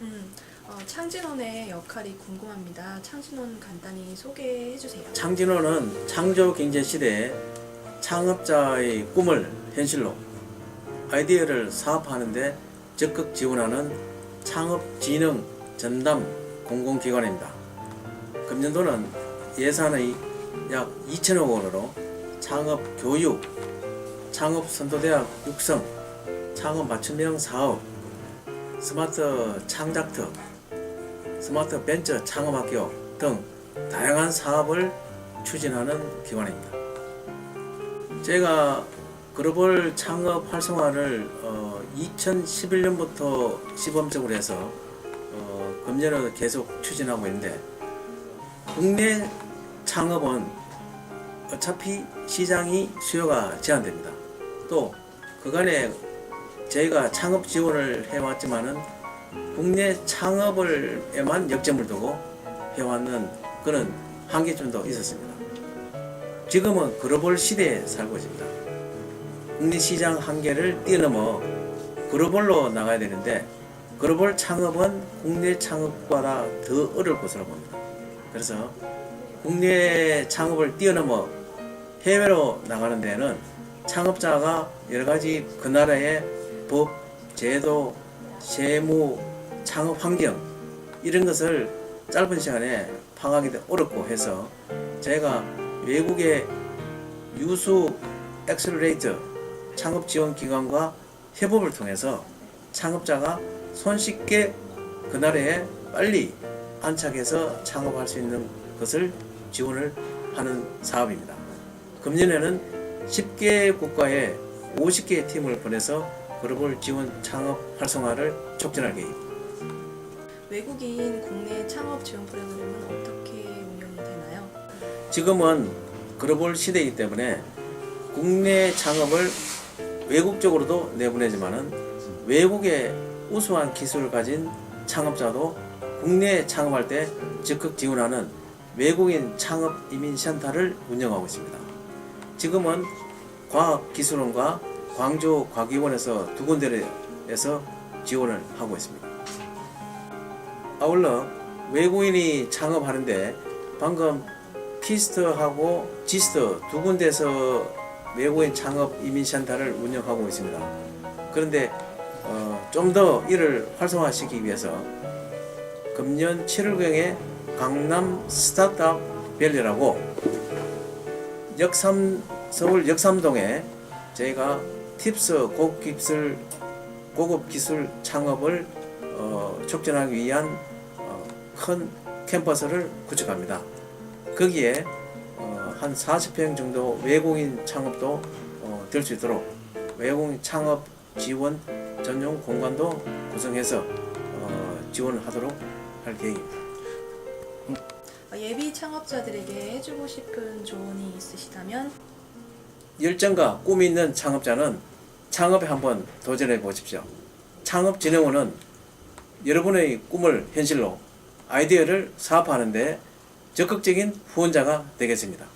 음, 어, 창진원의 역할이 궁금합니다. 창진원 간단히 소개해 주세요. 창진호는 창조 경제 시대에 창업자의 꿈을 현실로 아이디어를 사업하는데 적극 지원하는 창업 진흥 전담 공공기관입니다. 금년도는 예산의 약 2천억 원으로 창업 교육, 창업 선도대학 육성, 창업 맞춤형 사업, 스마트 창작특, 스마트 벤처 창업학교 등 다양한 사업을 추진하는 기관입니다. 제가 글로벌 창업 활성화를 어, 2011년부터 시범적으로 해서 어, 금년에도 계속 추진하고 있는데 국내 창업은 어차피 시장이 수요가 제한됩니다. 또 그간에 저희가 창업 지원을 해왔지만은 국내 창업을에만 역점을 두고 해왔는 그런 한계점도 있었습니다. 지금은 글로벌 시대에 살고 있습니다. 국내 시장 한계를 뛰어넘어 글로벌로 나가야 되는데 글로벌 창업은 국내 창업보다 더 어려울 것으로 봅니다. 그래서 국내 창업을 뛰어넘어 해외로 나가는 데는 창업자가 여러 가지 그 나라의 법, 제도, 세무, 창업 환경 이런 것을 짧은 시간에 파악하기 어렵고 해서 제가 외국의 유수 엑셀레이터 창업 지원 기관과 협업을 통해서 창업자가 손쉽게 그 나라에 빨리 안착해서 창업할 수 있는 것을 지원을 하는 사업입니다. 금년에는 10개 국가에 50개의 팀을 보내서 글로벌 지원 창업 활성화를 촉진할 계획입니다. 외국인 국내 창업 지원 프로그램은 어떻게 운영이 되나요? 지금은 글로벌 시대이기 때문에 국내 창업을 외국적으로도 내보내지만은 외국의 우수한 기술을 가진 창업자도 국내에 창업할 때 적극 지원하는 외국인 창업 이민 센터를 운영하고 있습니다. 지금은 과학기술원과 광주 과기원에서 두 군데에서 지원을 하고 있습니다. 아울러 외국인이 창업하는데 방금 피스트하고 지스트 두 군데서 외국인 창업 이민센터를 운영하고 있습니다. 그런데 어, 좀 더 이를 활성화시키기 위해서 금년 7월경에 강남 스타트업 밸리라고 역삼 서울 역삼동에 저희가 팁스 고급 기술 고급 기술 창업을 어, 촉진하기 위한 어, 큰 캠퍼스를 구축합니다. 거기에 어, 한 40평 정도 외국인 창업도 어, 될수 있도록 외국인 창업 지원 전용 공간도 구성해서 어, 지원을 하도록 할 계획입니다. 어, 예비 창업자들에게 해주고 싶은 조언이 있으시다면 열정과 꿈이 있는 창업자는 창업에 한번 도전해 보십시오. 창업 진흥원은 여러분의 꿈을 현실로 아이디어를 사업하는데 적극적인 후원자가 되겠습니다.